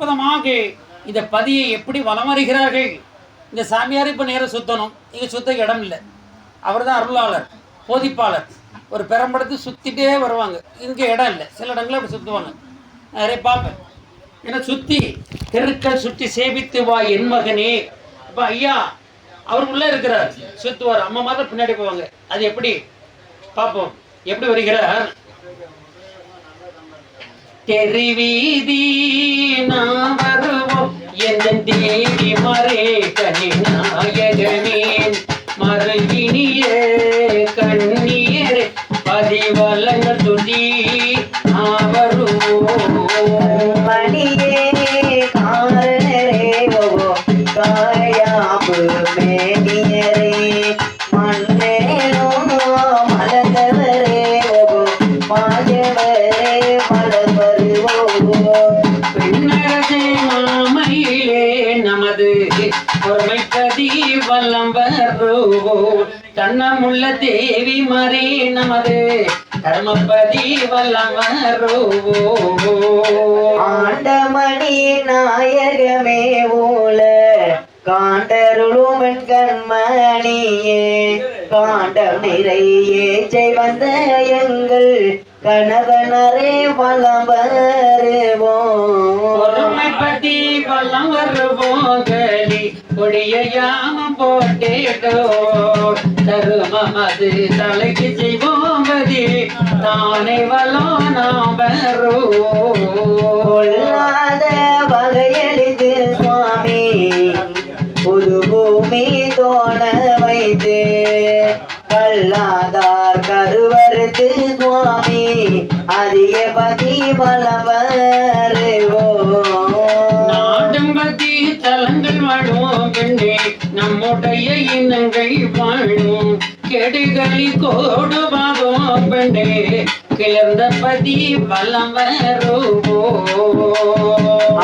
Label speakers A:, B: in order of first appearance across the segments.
A: அற்புதமாக இந்த பதியை எப்படி வலம் வருகிறார்கள்? இந்த சாமியார் இப்போ நேரம் சுத்தணும். இங்கே சுத்த இடம் இல்லை. அவர் தான் அருளாளர் போதிப்பாளர். ஒரு பெரம்படத்து சுற்றிட்டே வருவாங்க. இங்கே இடம் இல்லை. சில இடங்களில் அப்படி சுற்றுவாங்க நிறைய பார்ப்பேன். ஏன்னா சுற்றி தெருக்கள் சுற்றி சேவித்து வா என் மகனே. அப்போ ஐயா அவர் உள்ளே இருக்கிறார். சுற்றுவார் அம்மா மாதிரி பின்னாடி போவாங்க. அது எப்படி? பார்ப்போம். எப்படி வருகிறார்? தெருவீதி நாம் வருவோம். என் தேடி மறை கனிநாயகனேன் மறுகினிய கண்ணீர் பதிவலங்கள் துதி நாம்
B: மணியே காரணரே மேனியரே. மண்ணேனோ மாயவரே
A: தன்னமுள்ள தேவி மறே நமது தர்மப்பதி வல்லம் வருவோ
B: ஆண்டமணி நாயகமே ஓல காண்டருளுமன் கண்மணியே காண்டம் நிறையே வந்த எங்கள் கணவனரே வளம் வருவோம்
A: பொறுமைப்பதி வல்லம் வருவோங்கலி கொடிய யாமம் போட்டேடோ தருமமது தலைக்கு செய்வோமதி தானே வல்லம் நாம் வருவோம்
B: கொள்ளாத சுவாமி புது பூமி தோண வைத்து கல்லாதார் கருவறுத்து சுவாமி அதிக பதி பலம் வருவோம்
A: நாடும்பதி தலங்கள் வாழும் நம்முடைய இனங்கள் வாழும். கெடுகளி கோடுவாகும் பெண்ணே. கிளர்ந்த பதி வலம் வருவோம்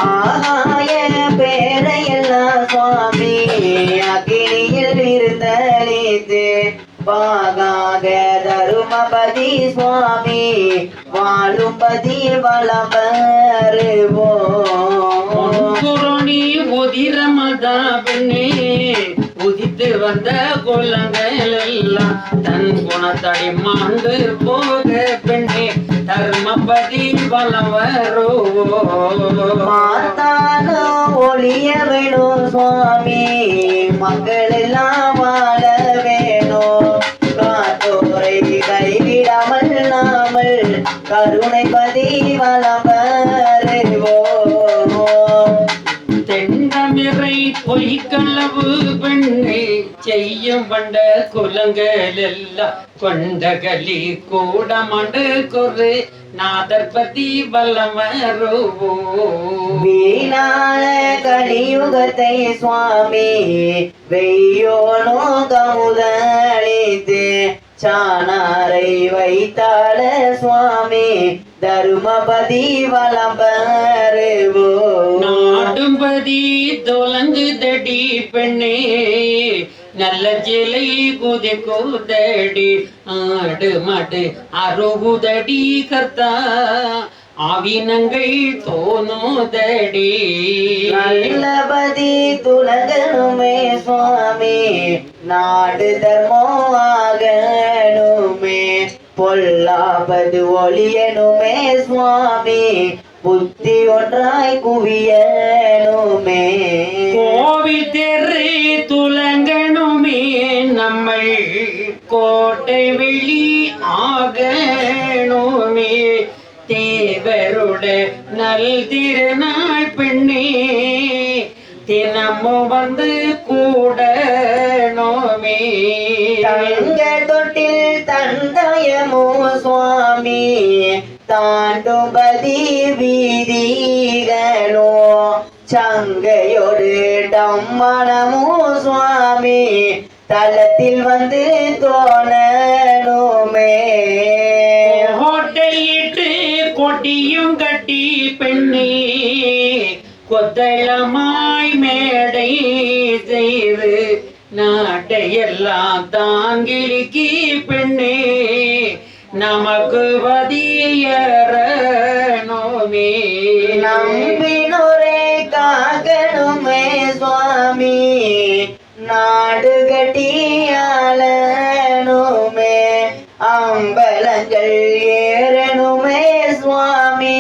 B: ஆகாய பேரையெல்லாம் சுவாமி அக்கினியில் இருந்தளித்து பாகாக தருமபதி சுவாமி வாழும்பதி வளம்
A: முன்புறணி உதிரமதா பெண்ணே. உதித்து வந்த குழந்தைகள் எல்லாம் தன் குணத்தடி மாண்டு போக பெண்ணே தர்மபதி பலம் வருவோம்
B: ஒளிய வேணும் சுவாமி. மக்கள் எல்லாம் வாழ வேணும் காத்தோரை கைவிடாமல் நாமல் கருணை பதி வளம்
A: பொய்க்களவு பெண்ணே செய்யும் வண்ட குலங்கள் எல்லாம் கொண்டகலி கூடமண்டு குறு நாதர்பதி வலம் வருவோம்
B: வீணான கலியுகத்தை சுவாமி வெய்யோனோ கமுதளித்து சாணாரை வைத்தாள சுவாமி தருமபதி வளம் வருவோம்
A: நாடும்பதி தொலங்குதடி பெண்ணே நல்ல சிலை குதி கூதடி ஆடு மாடு அருகுதடி கர்த்தா ஆவினங்கள் தோணுதடி.
B: நல்லபதி துலகனுமே சுவாமி நாடு தர்மம் ஆகணுமே பொல்லாபது ஒளியனுமே சுவாமி. புத்தி ஒன்றாய் குவியனுமே.
A: கோவில் தெரு துலங்கணுமே நம்மை கோட்டை வெளி ஆகணுமே தேவருட நல் திருநாள் பெண்ணே. தினமும் வந்து கூட கூடணுமே
B: தங்க தொட்டில் தந்தயமோ சுவாமி. தாண்டுபதி வீதிகளோ. சங்கையொரு டம்மனமோ சுவாமி. தளத்தில் வந்து தோணணுமே.
A: கோட்டையிட்டு கொடியும் கட்டி பெண்ணே. கொத்தளமாய் மேடை செய்து நாட்டையெல்லாம் தாங்கிலிக்கி பெண்ணே நமக்கு பதியரணுமே
B: நம்பினுரை காகணுமே
A: சுவாமி நாடு கட்டியாளனுமே அம்பலங்கள் ஏறணுமே சுவாமி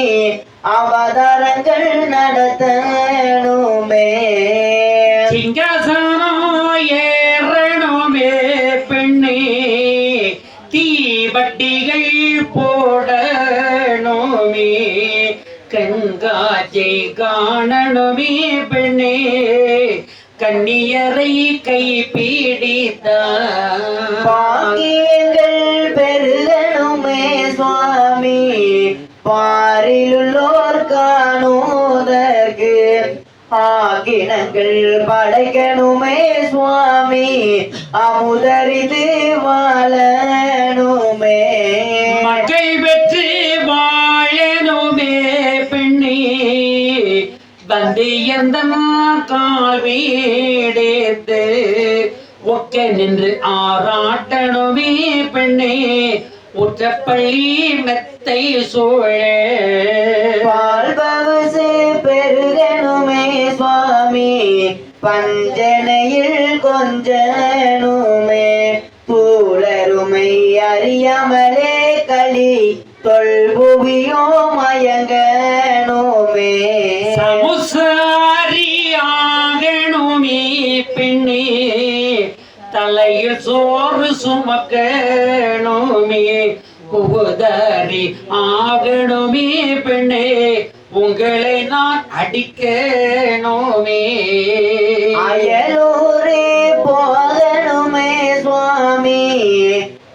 A: அவதாரங்கள் நடத்த கண்காட்சி காணணுமே பெண்ணே. கண்ணியரை கை பிடித்தான்
B: பாக்கியங்கள் பெருகணுமே சுவாமி. பாரிலுள்ளோர் காணுவதற்கு ஆகினங்கள் படைக்கணுமே சுவாமி. அமுதரிது வாழணுமே.
A: வந்து எந்த கால் வீடேத்து? ஒக்க நின்று ஆராட்டணுமே பெண்ணே உற்றப்பள்ளி மெத்தை சூழ.
B: வாழ்பவசு பெருகணுமே சுவாமி பஞ்சனையில் கொஞ்சனுமே. பூலருமை அறியாமலே களி தொல்புவியோ மயங்கணுமே.
A: சுமக்கணுமே புகுதறி ஆகணுமே பெண்ணே உங்களை நான் அடிக்கணுமே
B: அயலூரே போகணுமே சுவாமி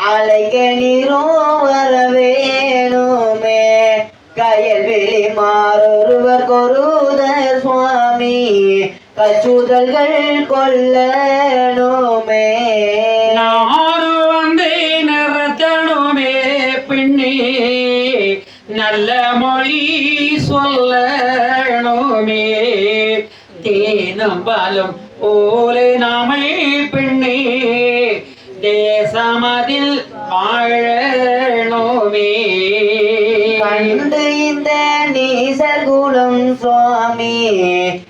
B: அலைக நீரோ வரவேணுமே. கயல்வெளி மாறொருவர் கொருதர் சுவாமி கச்சுதல்கள் கொல்லணுமே
A: நல்ல மொழி சொல்லணுமே. தேனும் பாலும் ஓலை நாமை பெண்ணே. தேசமதில் வாழணுமே.
B: கண்டு இந்த நீசகுலம் சுவாமி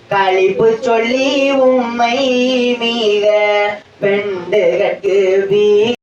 B: கழிப்பு சொல்லி உம்மை மீக பெண்டுகட்கு வீ